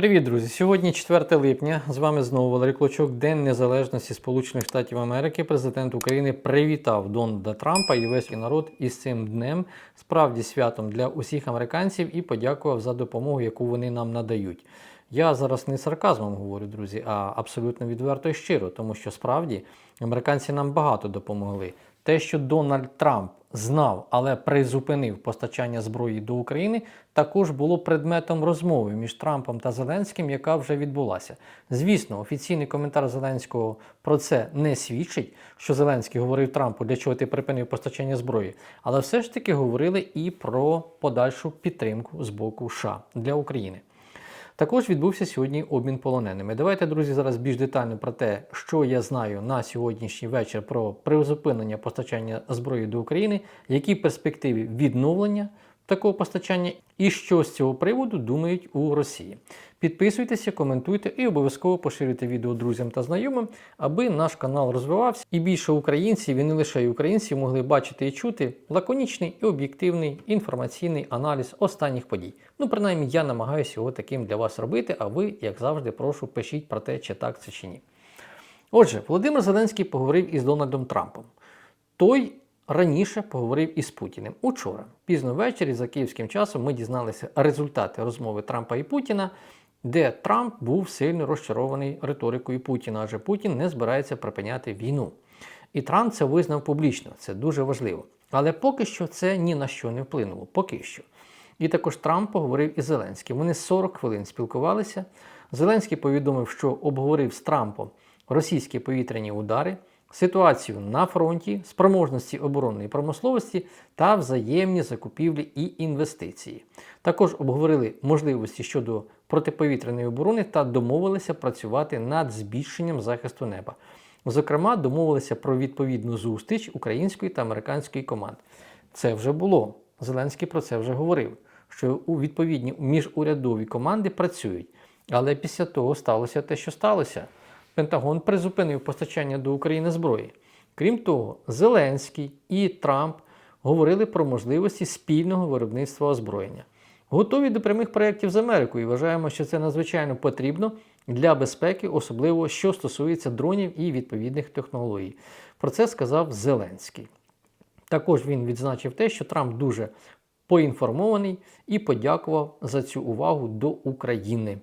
Привіт, друзі! Сьогодні 4 липня. З вами знову Валерій Клочок, День Незалежності Сполучених Штатів Америки. Президент України привітав Дональда Трампа і весь народ із цим днем, справді святом для усіх американців, і подякував за допомогу, яку вони нам надають. Я зараз не сарказмом говорю, друзі, а абсолютно відверто і щиро, тому що справді американці нам багато допомогли. Те, що Дональд Трамп знав, але призупинив постачання зброї до України, також було предметом розмови між Трампом та Зеленським, яка вже відбулася. Звісно, офіційний коментар Зеленського про це не свідчить, що Зеленський говорив Трампу, для чого ти припинив постачання зброї, але все ж таки говорили і про подальшу підтримку з боку США для України. Також відбувся сьогодні обмін полоненими. Давайте, друзі, зараз більш детально про те, що я знаю на сьогоднішній вечір про призупинення постачання зброї до України, які перспективи відновлення такого постачання і що з цього приводу думають у Росії. Підписуйтеся, коментуйте і обов'язково поширюйте відео друзям та знайомим, аби наш канал розвивався і більше українців, і не лише українців, могли бачити і чути лаконічний і об'єктивний інформаційний аналіз останніх подій. Ну, принаймні, я намагаюся його таким для вас робити, а ви, як завжди, прошу, пишіть про те, чи так це чи ні. Отже, Володимир Зеленський поговорив із Дональдом Трампом. Той раніше поговорив із Путіним. Учора, пізно ввечері, за київським часом, ми дізналися результати розмови Трампа і Путіна, де Трамп був сильно розчарований риторикою Путіна, адже Путін не збирається припиняти війну. І Трамп це визнав публічно, це дуже важливо. Але поки що це ні на що не вплинуло. Поки що. І також Трамп поговорив із Зеленським. Вони 40 хвилин спілкувалися. Зеленський повідомив, що обговорив з Трампом російські повітряні удари, ситуацію на фронті, спроможності оборонної промисловості та взаємні закупівлі і інвестиції. Також обговорили можливості щодо протиповітряної оборони та домовилися працювати над збільшенням захисту неба. Зокрема, домовилися про відповідну зустріч української та американської команд. Це вже було. Зеленський про це вже говорив, що у відповідні міжурядові команди працюють. Але після того сталося те, що сталося. Пентагон призупинив постачання до України зброї. Крім того, Зеленський і Трамп говорили про можливості спільного виробництва озброєння. Готові до прямих проєктів з Америкою і вважаємо, що це надзвичайно потрібно для безпеки, особливо що стосується дронів і відповідних технологій. Про це сказав Зеленський. Також він відзначив те, що Трамп дуже поінформований і подякував за цю увагу до України.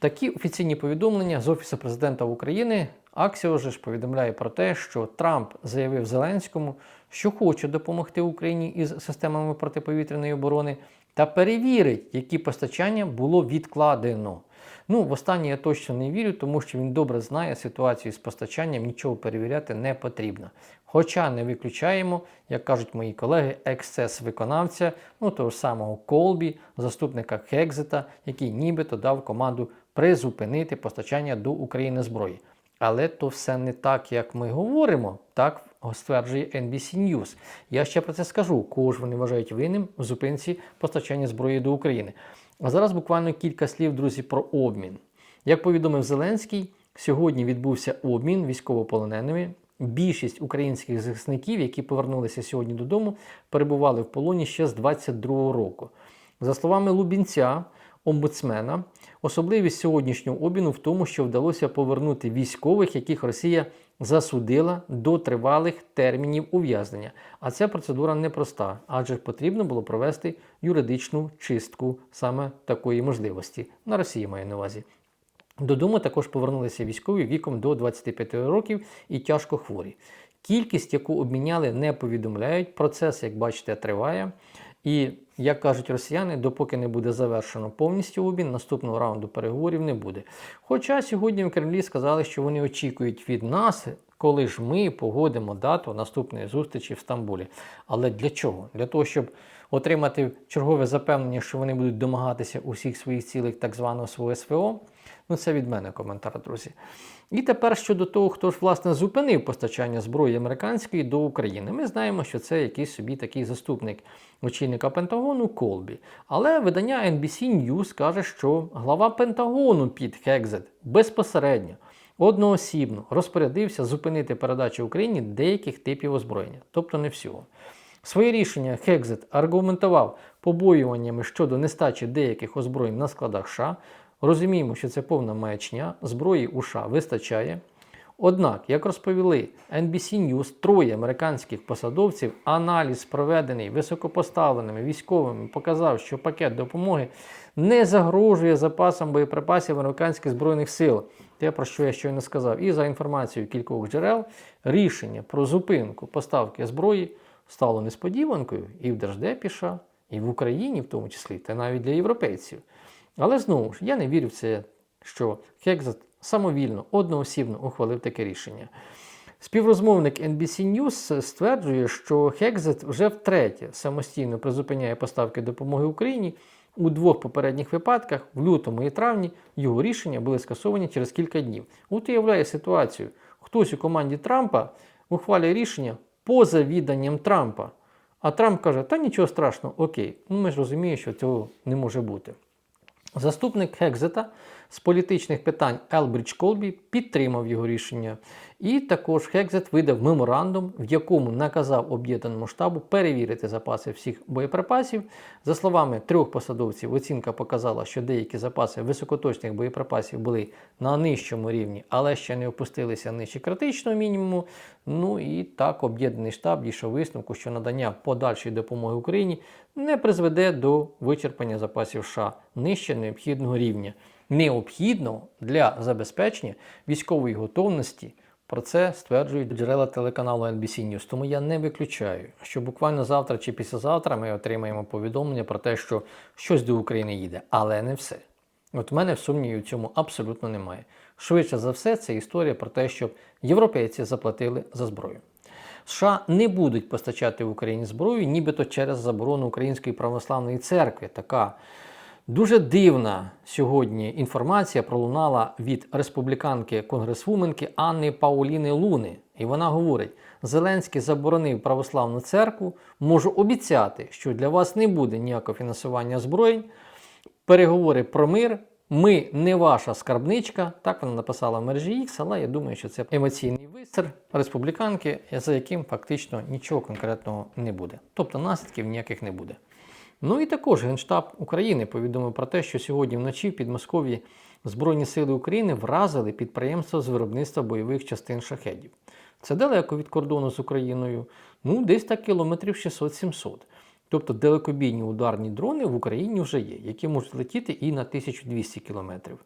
Такі офіційні повідомлення з Офісу президента України Аксіос ж повідомляє про те, що Трамп заявив Зеленському, що хоче допомогти Україні із системами протиповітряної оборони та перевірить, які постачання було відкладено. Ну, в останнє я точно не вірю, тому що він добре знає ситуацію з постачанням, нічого перевіряти не потрібно. Хоча не виключаємо, як кажуть мої колеги, ексцес виконавця, ну того ж самого Колбі, заступника Хекзета, який нібито дав команду призупинити постачання до України зброї. Але то все не так, як ми говоримо, так стверджує NBC News. Я ще про це скажу, кого ж вони вважають винним в зупинці постачання зброї до України. А зараз буквально кілька слів, друзі, про обмін. Як повідомив Зеленський, сьогодні відбувся обмін військовополоненими. Більшість українських захисників, які повернулися сьогодні додому, перебували в полоні ще з 22-го року. За словами Лубінця, омбудсмена, особливість сьогоднішнього обміну в тому, що вдалося повернути військових, яких Росія засудила до тривалих термінів ув'язнення. А ця процедура непроста, адже потрібно було провести юридичну чистку саме такої можливості. На Росії маю на увазі. Додому також повернулися військові віком до 25 років і тяжко хворі. Кількість, яку обміняли, не повідомляють. Процес, як бачите, триває. І, як кажуть росіяни, допоки не буде завершено повністю обмін, наступного раунду переговорів не буде. Хоча сьогодні в Кремлі сказали, що вони очікують від нас, коли ж ми погодимо дату наступної зустрічі в Стамбулі. Але для чого? Для того, щоб отримати чергове запевнення, що вони будуть домагатися усіх своїх цілей так званого свого СВО. Ну, це від мене коментар, друзі. І тепер щодо того, хто ж власне зупинив постачання зброї американської до України. Ми знаємо, що це якийсь собі такий заступник очільника Пентагону Колбі. Але видання NBC News каже, що глава Пентагону Піт Хекзет безпосередньо одноосібно розпорядився зупинити передачу Україні деяких типів озброєння, тобто не всього. Своє рішення Хекзет аргументував побоюваннями щодо нестачі деяких озброєнь на складах США. Розуміємо, що це повна маячня, зброї у США вистачає. Однак, як розповіли NBC News, троє американських посадовців, аналіз, проведений високопоставленими військовими, показав, що пакет допомоги не загрожує запасам боєприпасів американських збройних сил. Те, про що я щойно сказав, і за інформацією кількох джерел, рішення про зупинку поставки зброї стало несподіванкою і в Держдепі США, і в Україні, в тому числі, та навіть для європейців. Але знову ж я не вірю в це, що Хекзат самовільно, одноосібно ухвалив таке рішення. Співрозмовник NBC News стверджує, що Хекзет вже втретє самостійно призупиняє поставки допомоги Україні. У двох попередніх випадках, в лютому і травні, його рішення були скасовані через кілька днів. От уявляє ситуацію. Хтось у команді Трампа ухвалює рішення поза відданням Трампа. А Трамп каже, та нічого страшного, окей. Ну ми ж розуміємо, що цього не може бути. Заступник Хекзета з політичних питань Елбридж Колбі підтримав його рішення. І також Хекзет видав меморандум, в якому наказав об'єднаному штабу перевірити запаси всіх боєприпасів. За словами трьох посадовців, оцінка показала, що деякі запаси високоточних боєприпасів були на нижчому рівні, але ще не опустилися нижче критичного мінімуму. Ну і так об'єднаний штаб дійшов висновку, що надання подальшої допомоги Україні не призведе до вичерпання запасів США нижче необхідного рівня, необхідного для забезпечення військової готовності. Про це стверджують джерела телеканалу NBC News. Тому я не виключаю, що буквально завтра чи післязавтра ми отримаємо повідомлення про те, що щось до України їде, але не все. От в мене в сумніві в цьому абсолютно немає. Швидше за все, це історія про те, щоб європейці заплатили за зброю. США не будуть постачати в Україні зброю, нібито через заборону Української православної церкви. Така Дуже дивна сьогодні інформація пролунала від республіканки конгресвуменки Анни Пауліни Луни. І вона говорить: Зеленський заборонив православну церкву. Можу обіцяти, що для вас не буде ніякого фінансування зброєнь. Переговори про мир. Ми не ваша скарбничка. Так вона написала в мережі X, але я думаю, що це емоційний висер республіканки, за яким фактично нічого конкретного не буде. Тобто наслідків ніяких не буде. Ну і також Генштаб України повідомив про те, що сьогодні вночі в Підмосков'ї Збройні сили України вразили підприємство з виробництва бойових частин шахедів. Це далеко від кордону з Україною, ну десь так кілометрів 600-700. Тобто далекобійні ударні дрони в Україні вже є, які можуть летіти і на 1200 кілометрів.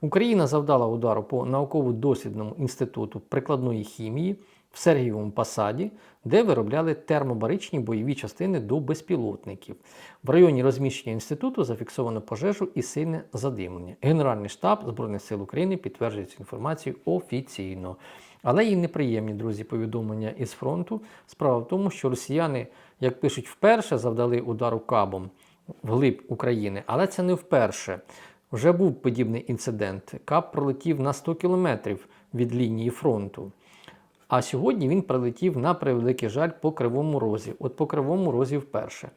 Україна завдала удару по науково-дослідному інституту прикладної хімії в Сергієвому Посаді, де виробляли термобаричні бойові частини до безпілотників. В районі розміщення інституту зафіксовано пожежу і сильне задимлення. Генеральний штаб Збройних сил України підтверджує цю інформацію офіційно. Але є неприємні, друзі, повідомлення із фронту. Справа в тому, що росіяни, як пишуть, вперше завдали удару кабом вглиб України, але це не вперше. Вже був подібний інцидент. Кап пролетів на 100 кілометрів від лінії фронту. А сьогодні він прилетів на превеликий жаль по кривому розі. От по кривому розі вперше.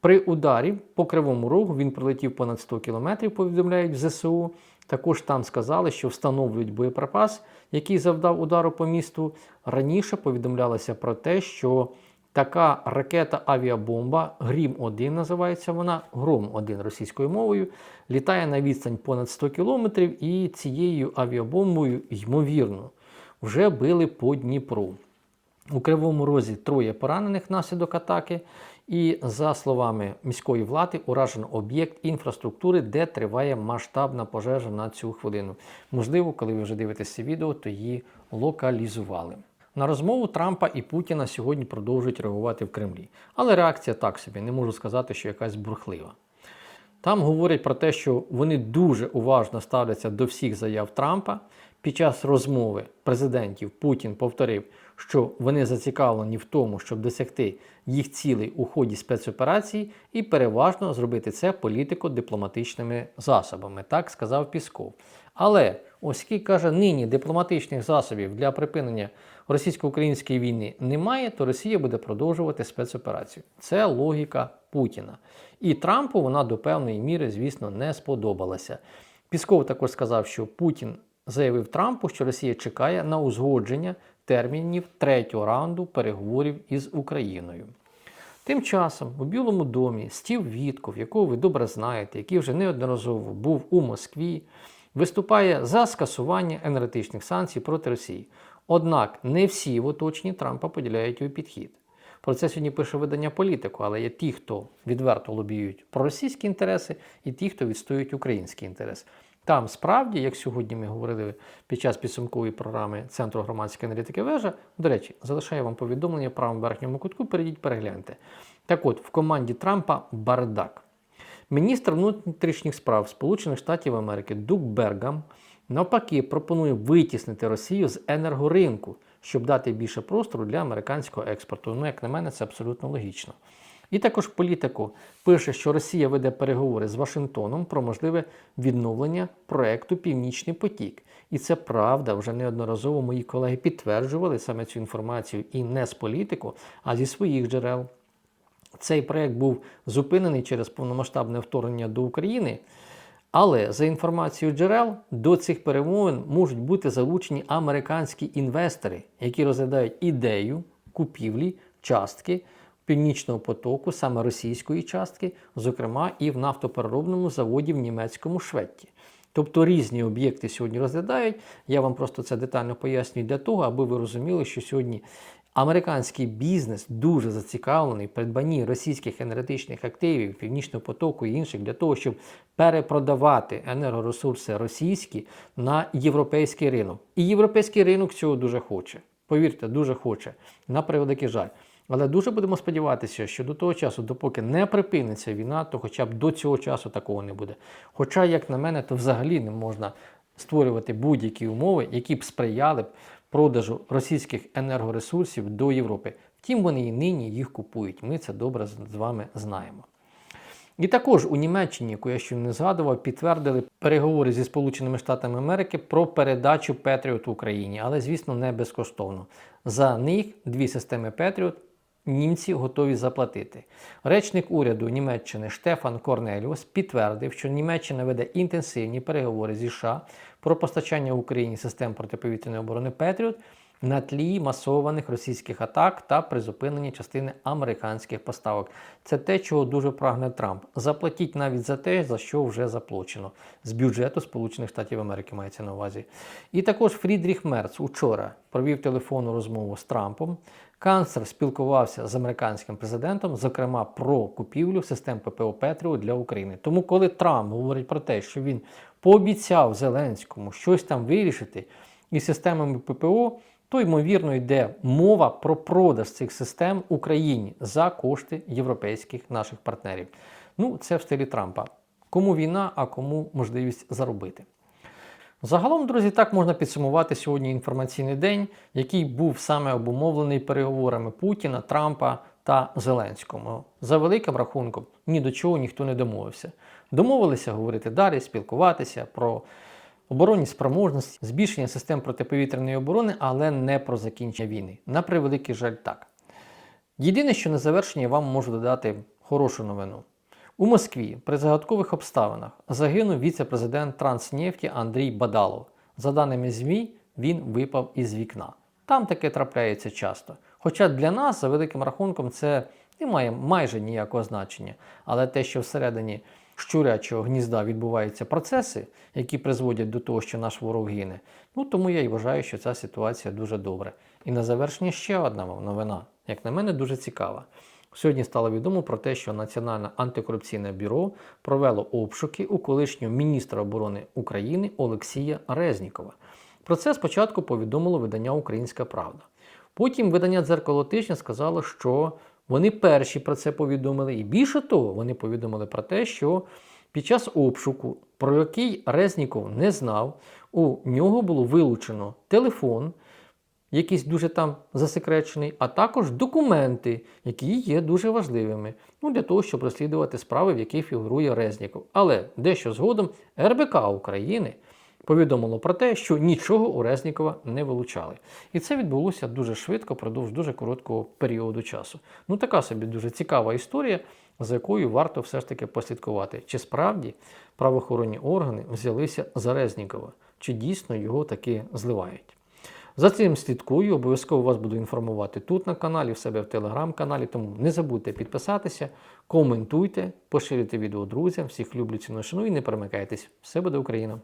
При ударі по кривому рогу він прилетів понад 100 кілометрів, повідомляють в ЗСУ. Також там сказали, що встановлюють боєприпас, який завдав удару по місту. Раніше повідомлялося про те, що така ракета-авіабомба, Грім-1 називається вона, Гром-1 російською мовою, літає на відстань понад 100 кілометрів, і цією авіабомбою, ймовірно, вже били по Дніпру. У Кривому Розі троє поранених внаслідок атаки. І, за словами міської влади, уражено об'єкт інфраструктури, де триває масштабна пожежа на цю хвилину. Можливо, коли ви вже дивитесь це відео, то її локалізували. На розмову Трампа і Путіна сьогодні продовжують реагувати в Кремлі. Але реакція так собі, не можу сказати, що якась бурхлива. Там говорять про те, що вони дуже уважно ставляться до всіх заяв Трампа. Під час розмови президентів Путін повторив, що вони зацікавлені в тому, щоб досягти їх цілей у ході спецоперації, і переважно зробити це політико-дипломатичними засобами, так сказав Пісков. Але оскільки каже, нині дипломатичних засобів для припинення російсько-української війни немає, то Росія буде продовжувати спецоперацію. Це логіка Путіна. І Трампу вона до певної міри, звісно, не сподобалася. Пісков також сказав, що Путін заявив Трампу, що Росія чекає на узгодження термінів третього раунду переговорів із Україною. Тим часом у Білому домі Стів Вітков, якого ви добре знаєте, який вже неодноразово був у Москві, виступає за скасування енергетичних санкцій проти Росії. Однак не всі в оточенні Трампа поділяють його підхід. Про це сьогодні пише видання політику, але є ті, хто відверто лобіюють проросійські інтереси, і ті, хто відстоюють український інтерес. Там справді, як сьогодні ми говорили під час підсумкової програми Центру громадської аналітики вежа, до речі, залишаю вам повідомлення в правому верхньому кутку, перейдіть, перегляньте. Так от, в команді Трампа бардак. Міністр внутрішніх справ Сполучених Штатів Америки Дук Бергам навпаки пропонує витіснити Росію з енергоринку, щоб дати більше простору для американського експорту. Ну, як на мене, це абсолютно логічно. І також політику пише, що Росія веде переговори з Вашингтоном про можливе відновлення проекту Північний потік. І це правда, вже неодноразово мої колеги підтверджували саме цю інформацію і не з політику, а зі своїх джерел. Цей проект був зупинений через повномасштабне вторгнення до України. Але за інформацією джерел, до цих перемовин можуть бути залучені американські інвестори, які розглядають ідею купівлі частки Північного потоку, саме російської частки, зокрема і в нафтопереробному заводі в німецькому Шветті. Тобто різні об'єкти сьогодні розглядають. Я вам просто це детально пояснюю для того, аби ви розуміли, що сьогодні американський бізнес дуже зацікавлений в придбанні російських енергетичних активів, північного потоку і інших для того, щоб перепродавати енергоресурси російські на європейський ринок. І європейський ринок цього дуже хоче. Повірте, дуже хоче. На превеликий жаль. Але дуже будемо сподіватися, що до того часу, допоки не припиниться війна, то хоча б до цього часу такого не буде. Хоча, як на мене, то взагалі не можна створювати будь-які умови, які б сприяли б продажу російських енергоресурсів до Європи. Втім, вони і нині їх купують. Ми це добре з вами знаємо. І також у Німеччині, яку я ще не згадував, підтвердили переговори зі Сполученими Штатами Америки про передачу Петріот Україні, але, звісно, не безкоштовно. За них дві системи Петріот німці готові заплатити. Речник уряду Німеччини Штефан Корнеліус підтвердив, що Німеччина веде інтенсивні переговори зі США про постачання Україні систем протиповітряної оборони Петріот на тлі масованих російських атак та призупинення частини американських поставок. Це те, чого дуже прагне Трамп. Заплатіть навіть за те, за що вже заплачено з бюджету Сполучених Штатів Америки мається на увазі. І також Фрідріх Мерц учора провів телефонну розмову з Трампом. Канцлер спілкувався з американським президентом, зокрема про купівлю систем ППО Петріо для України. Тому, коли Трамп говорить про те, що він пообіцяв Зеленському щось там вирішити із системами ППО, то ймовірно йде мова про продаж цих систем Україні за кошти європейських наших партнерів. Ну, це в стилі Трампа. Кому війна, а кому можливість заробити. Загалом, друзі, так можна підсумувати сьогодні інформаційний день, який був саме обумовлений переговорами Путіна, Трампа та Зеленського. За великим рахунком ні до чого ніхто не домовився. Домовилися говорити далі, спілкуватися про оборонні спроможності, збільшення систем протиповітряної оборони, але не про закінчення війни. На превеликий жаль, так. Єдине, що на завершення я вам можу додати хорошу новину. У Москві при загадкових обставинах загинув віце-президент Транснефті Андрій Бадалов. За даними ЗМІ, він випав із вікна. Там таке трапляється часто. Хоча для нас, за великим рахунком, це не має майже ніякого значення. Але те, що всередині щурячого гнізда відбуваються процеси, які призводять до того, що наш ворог гине, ну тому я і вважаю, що ця ситуація дуже добра. І на завершення ще одна новина, як на мене, дуже цікава. Сьогодні стало відомо про те, що Національне антикорупційне бюро провело обшуки у колишнього міністра оборони України Олексія Резнікова. Про це спочатку повідомило видання Українська Правда. Потім видання дзеркало тижня сказало, що вони перші про це повідомили. І більше того, вони повідомили про те, що під час обшуку, про який Резніков не знав, у нього було вилучено телефон якийсь дуже там засекречений, а також документи, які є дуже важливими ну, для того, щоб розслідувати справи, в яких фігурує Резніков. Але дещо згодом РБК України повідомило про те, що нічого у Резнікова не вилучали. І це відбулося дуже швидко, продовж дуже короткого періоду часу. Ну, така собі дуже цікава історія, за якою варто все ж таки послідкувати, чи справді правоохоронні органи взялися за Резнікова, чи дійсно його таки зливають. За цим слідкую, обов'язково вас буду інформувати тут на каналі, в себе в телеграм-каналі. Тому не забудьте підписатися, коментуйте, поширюйте відео друзям. Всіх люблю, ціную, шану і не перемикайтесь. Все буде Україна!